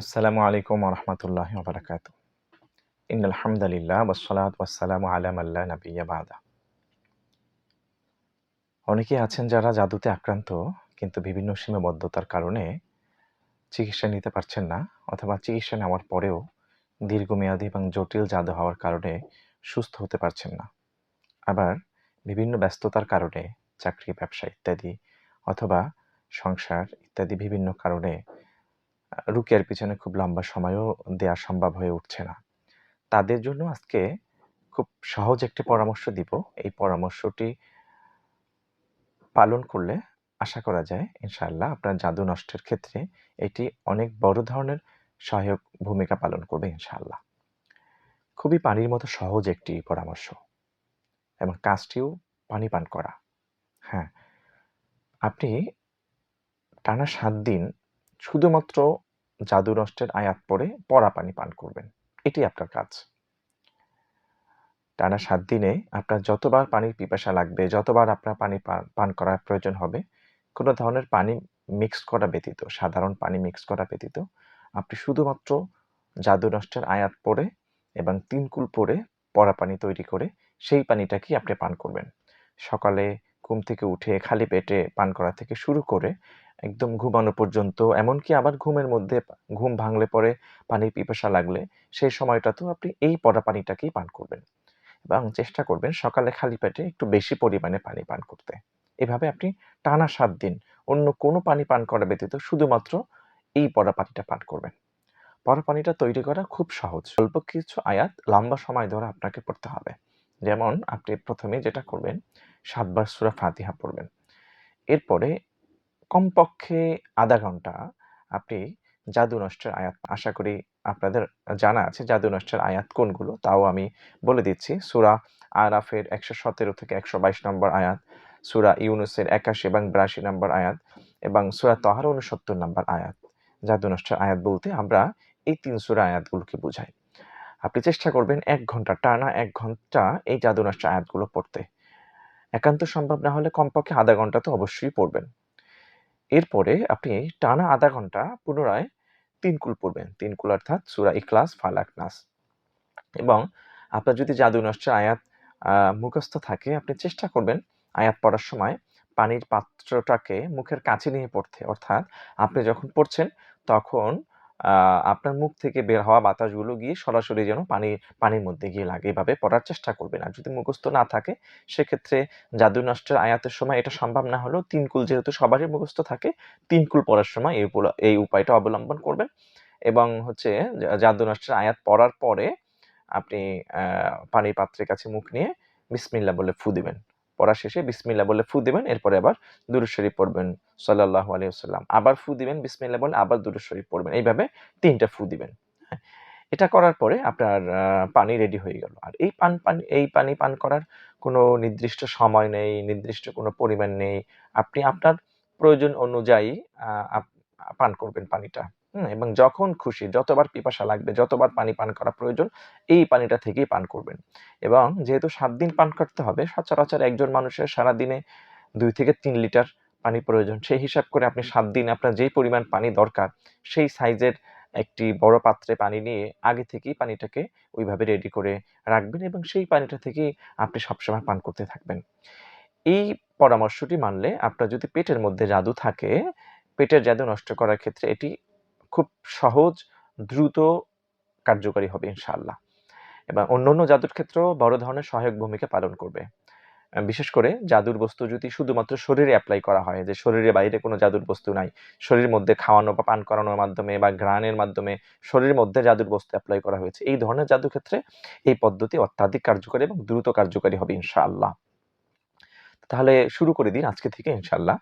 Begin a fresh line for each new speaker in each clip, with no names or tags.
আসসালামু আলাইকুম রহমতুল্লাহ বারাকাত ইন আলহামদুলিল্লাহ ওসলাত ওয়াসালাম আলাম আল্লাহ বাদা। অনেকে আছেন যারা জাদুতে আক্রান্ত, কিন্তু বিভিন্ন সীমাবদ্ধতার কারণে চিকিৎসা নিতে পারছেন না, অথবা চিকিৎসা নেওয়ার পরেও দীর্ঘমেয়াদী এবং জটিল জাদু হওয়ার কারণে সুস্থ হতে পারছেন না। আবার বিভিন্ন ব্যস্ততার কারণে চাকরি, ব্যবসা ইত্যাদি অথবা সংসার ইত্যাদি বিভিন্ন কারণে রুকিয়ার পিছনে খুব লম্বা সময়ও দেওয়া সম্ভব হয়ে উঠছে না। তাদের জন্য আজকে খুব সহজ একটি পরামর্শ দিব। এই পরামর্শটি পালন করলে আশা করা যায়, ইনশাআল্লাহ আপনার জাদু নষ্টের ক্ষেত্রে এটি অনেক বড় ধরনের সহায়ক ভূমিকা পালন করবে, ইনশাআল্লাহ। খুবই পানির মতো সহজ একটি পরামর্শ এবং কাজটিও পানি পান করা। হ্যাঁ আপনি টানা সাত দিন শুধুমাত্র জাদু নষ্টের আয়াত পড়ে পরা পানি পান করবেন। এটি আপনার কাজ। টানা সাত দিনে আপনার যতবার পানির পিপাসা লাগবে, যতবার আপনার পানি পান করার প্রয়োজন হবে, কোনো ধরনের পানি মিক্স করা ব্যতীত, সাধারণ পানি মিক্স করা ব্যতীত, আপনি শুধুমাত্র জাদু নষ্টের আয়াত পড়ে এবং তিনকুল পরে পরা পানি তৈরি করে সেই পানিটাকেই আপনি পান করবেন? সকালে ঘুম থেকে উঠে খালি পেটে পান করা থেকে শুরু করে একদম ঘুমানো পর্যন্ত, এমনকি আবার ঘুমের মধ্যে ঘুম ভাঙলে পরে পানির পিপাসা লাগলে সেই সময়টাতেও আপনি এই পড়া পানিটাকেই পান করবেন। এবং চেষ্টা করবেন সকালে খালি পেটে একটু বেশি পরিমাণে পানি পান করতে। এভাবে আপনি টানা সাত দিন অন্য কোনো পানি পান করা ব্যতীত শুধুমাত্র এই পড়া পানিটা পান করবেন। পড়া পানিটা তৈরি করা খুব সহজ। অল্প কিছু আয়াত লম্বা সময় ধরে আপনাকে পড়তে হবে। যেমন আপনি প্রথমে যেটা করবেন, সাতবার সুরা ফাতিহা পড়বেন। এরপরে কমপক্ষে আধা ঘণ্টা আপনি জাদু নষ্টের আয়াত, আশা করি আপনাদের জানা আছে জাদু নষ্টের আয়াত কোনগুলো, তাও আমি বলে দিচ্ছি। সুরা আরাফের একশো সতেরো থেকে একশো বাইশ নম্বর আয়াত, সুরা ইউনুসের একাশি এবং বিরাশি নম্বর আয়াত, এবং সুরা তহার উনসত্তর নম্বর আয়াত। জাদু নষ্টের আয়াত বলতে আমরা এই তিন সুরা আয়াতগুলোকে বুঝাই। আপনি চেষ্টা করবেন এক ঘণ্টা, টানা এক ঘণ্টা এই জাদু নষ্টের আয়াতগুলো পড়তে। একান্ত সম্ভব না হলে কমপক্ষে আধা ঘণ্টা তো অবশ্যই পড়বেন। এরপরে আপনি টানা আধা ঘণ্টা পুনরায় তিন কুল পড়বেন। তিন কুল অর্থাৎ সুরা ইখলাস, ফালাক, নাস। এবং আপনার যদি জাদু নষ্টের আয়াত মুখস্থ থাকে, আপনি চেষ্টা করবেন আয়াত পড়ার সময় পানির পাত্রটাকে মুখের কাছে নিয়ে পড়তে। অর্থাৎ আপনি যখন পড়ছেন, তখন আপনার মুখ থেকে বের হওয়া বাতাসগুলো গিয়ে সরাসরি যেন পানি, পানির মধ্যে গিয়ে লাগে। এভাবে পড়ার চেষ্টা করবেন। আর যদি মুখস্থ না থাকে, সেক্ষেত্রে জাদু নষ্টের আয়াতের সময় এটা সম্ভব না হলেও তিনকুল যেহেতু সবারই মুখস্থ থাকে তিনকুল পড়ার সময় এই এই উপায়টা অবলম্বন করবেন। এবং হচ্ছে জাদু নষ্টের আয়াত পড়ার পরে আপনি পানির পাত্রের কাছে মুখ নিয়ে বিসমিল্লা বলে ফু দিবেন। পড়া শেষে বিসমিল্লা বলে ফু দিবেন। এরপরে আবার দুরুদ শরীফ পড়বেন সাল্লাহ আলিয়াল্লাম আবার ফু দিবেন বিসমিল্লা বলে আবার দুটো শরীফ পড়বেন। এইভাবে তিনটা ফু দিবেন। হ্যাঁ এটা করার পরে আপনার পানি রেডি হয়ে গেল। আর এই পান, পানি, এই পানি পান করার কোনো নির্দিষ্ট সময় নেই, নির্দিষ্ট কোনো পরিমাণ নেই। আপনি আপনার প্রয়োজন অনুযায়ী পান করবেন পানিটা। হুম, এবং যখন খুশি, যতবার পিপাসা লাগবে, যতবার পানি পান করা প্রয়োজন, এই পানিটা থেকেই পান করবেন। এবং যেহেতু সাত দিন পান করতে হবে, সচরাচর একজন মানুষের সারাদিনে দুই থেকে তিন লিটার পানি প্রয়োজন। সেই হিসাব করে আপনি সাত দিন আপনার যেই পরিমাণ পানি দরকার, সেই সাইজের একটি বড় পাত্রে পানি নিয়ে আগে থেকেই পানিটাকে ওইভাবে রেডি করে রাখবেন এবং সেই পানিটা থেকেই আপনি সবসময় পান করতে থাকবেন। এই পরামর্শটি মানলে আপনার যদি পেটের মধ্যে জাদু থাকে, পেটের জাদু নষ্ট করার ক্ষেত্রে এটি খুব সহজ, দ্রুত কার্যকারী হবে ইনশাআল্লাহ। এবং অন্য অন্য জাদুর ক্ষেত্রেও বড় ধরনের সহায়ক ভূমিকা পালন করবে। বিশেষ করে জাদুর বস্তু যদি শুধুমাত্র শরীরে অ্যাপ্লাই করা হয়, যে শরীরের বাইরে কোনো জাদুর বস্তু নাই, শরীরের মধ্যে খাওয়ানো বা পান করানোর মাধ্যমে বা ঘ্রাণের মাধ্যমে শরীরের মধ্যে জাদুর বস্তু অ্যাপ্লাই করা হয়েছে, এই ধরনের জাদুর ক্ষেত্রে এই পদ্ধতি অত্যাধিক কার্যকারী এবং দ্রুত কার্যকারী হবে ইনশাআল্লাহ। তাহলে শুরু করে দিন আজকে থেকে ইনশাআল্লাহ।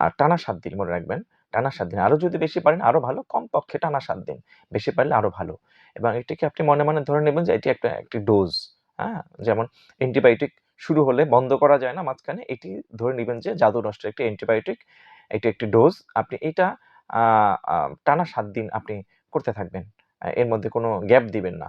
আর টানা সাত দিন মনে রাখবেন, টানা সাত দিন। আরও যদি বেশি পারেন আরও ভালো, কমপক্ষে টানা সাত দিন। বেশি পারলে আরও ভালো। এবং এটিকে আপনি মনে মনে ধরে নেবেন যে এটি একটা, একটি ডোজ হ্যাঁ? যেমন অ্যান্টিবায়োটিক শুরু হলে বন্ধ করা যায় না মাঝখানে এটি ধরে নেবেন যে জাদু নষ্টের একটি অ্যান্টিবায়োটিক এটি একটি ডোজ আপনি এটা টানা সাত দিন আপনি করতে থাকবেন এর মধ্যে কোনো গ্যাপ দিবেন না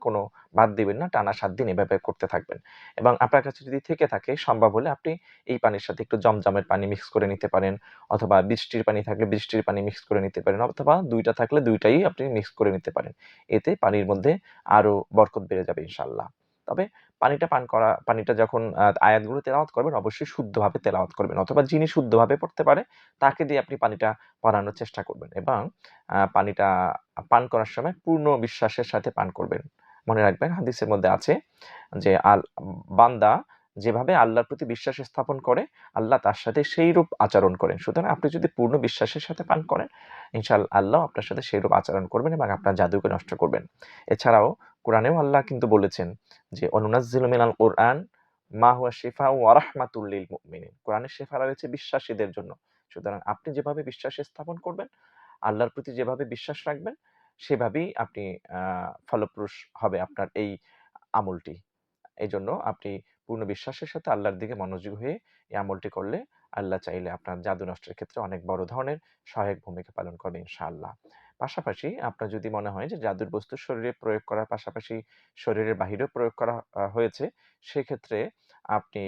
কোনো বাদ দিবেন না। টানা সাত দিন এভাবে করতে থাকবেন। এবং আপনার কাছে যদি থেকে থাকে, সম্ভব হলে আপনি এই পানির সাথে একটু জমজমের পানি মিক্স করে নিতে পারেন অথবা বৃষ্টির পানি থাকলে বৃষ্টির পানি মিক্স করে নিতে পারেন অথবা দুইটা থাকলে দুইটাই আপনি মিক্স করে নিতে পারেন। এতে পানির মধ্যে আরও বরকত বেড়ে যাবে ইনশাআল্লাহ। তবে পানিটা পান করা, পানিটা যখন আয়াতগুলো তেলাওয়াত করবেন, অবশ্যই শুদ্ধভাবে তেলাওয়াত করবেন অথবা যিনি শুদ্ধভাবে পড়তে পারে, তাকে দিয়ে আপনি পানিটা পড়ানোর চেষ্টা করবেন এবং পানিটা পান করার সময় পূর্ণ বিশ্বাসের সাথে পান করবেন। মনে রাখবেন, হাদিসের মধ্যে আছে যে, আল বান্দা যেভাবে আল্লাহর প্রতি বিশ্বাস স্থাপন করে আল্লাহ তার সাথে সেইরূপ আচরণ করেন। সুতরাং আপনি যদি পূর্ণ বিশ্বাসের সাথে পান করেন ইনশাআল্লাহ আল্লাহ আপনার সাথে সেই রূপ আচরণ করবেন এবং আপনার জাদুকে নষ্ট করবেন। এছাড়াও কোরআনেও আল্লাহ কিন্তু বলেছেন যে অনুনাজ্জিলু মিনাল কুরআন মা হুয়া শিফাউ ওয়া রাহমাতুল লিল মুমিনিন। কোরআনের শেফা রয়েছে বিশ্বাসীদের জন্য। সুতরাং আপনি যেভাবে বিশ্বাস স্থাপন করবেন, আল্লাহর প্রতি যেভাবে বিশ্বাস রাখবেন সেভাবেই আপনি ফলপ্রসূ হবে আপনার এই আমলটি। এই জন্য আপনি পূর্ণ বিশ্বাসের সাথে আল্লাহর দিকে মনোযোগী হয়ে এই আমলটি করলে আল্লাহ চাইলে আপনার জাদু নষ্টের ক্ষেত্রে অনেক বড় ধরনের সহায়ক ভূমিকা পালন করবে ইনশাআল্লাহ। পাশাপাশি আপনার যদি মনে হয় যে জাদুর বস্তু শরীরে প্রয়োগ করার পাশাপাশি শরীরের বাহিরেও প্রয়োগ করা হয়েছে, সেক্ষেত্রে আপনি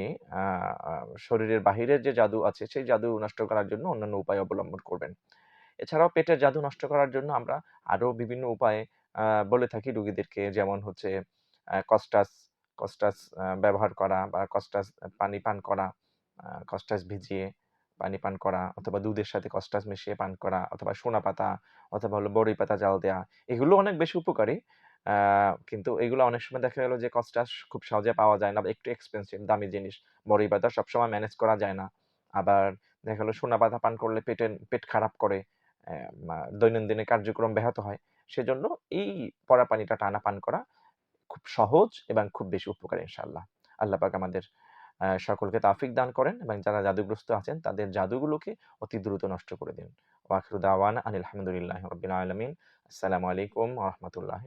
শরীরের বাহিরের যে জাদু আছে সেই জাদু নষ্ট করার জন্য অন্যান্য উপায় অবলম্বন করবেন। এছাড়াও পেটের জাদু নষ্ট করার জন্য আমরা আরও বিভিন্ন উপায় বলে থাকি রুগীদেরকে, যেমন হচ্ছে কসটাস কসটাস ব্যবহার করা বা কসটাস পানি পান করা, কসটাস ভিজিয়ে পানি পান করা অথবা দুধের সাথে কসটাস মিশিয়ে পান করা অথবা সোনা পাতা অথবা হলো বড়ি পাতা জাল দেওয়া এগুলো অনেক বেশি উপকারী। কিন্তু এগুলো অনেক সময় দেখা গেল যে কসটাস খুব সহজে পাওয়া যায় না একটু এক্সপেনসিভ দামি জিনিস। বড়ি পাতা সবসময় ম্যানেজ করা যায় না। আবার দেখা গেল সোনা পাতা পান করলে পেটের পেট খারাপ করে। দৈনন্দিনের কার্যক্রম ব্যাহত হয়। সেজন্য এই পড়া পানিটা টানা পান করা খুব সহজ এবং খুব বেশি উপকারী ইনশাল্লাহ আল্লাহ পাক আমাদের সকলকে তাফিক দান করেন এবং যারা জাদুগ্রস্ত আছেন, তাদের জাদুগুলোকে অতি দ্রুত নষ্ট করে দিন। ওয়া আখিরু দাওয়ানা আনিল হামদুলিল্লাহি রাব্বিল আলামিন। আসসালামু আলাইকুম রহমতুল্লাহ।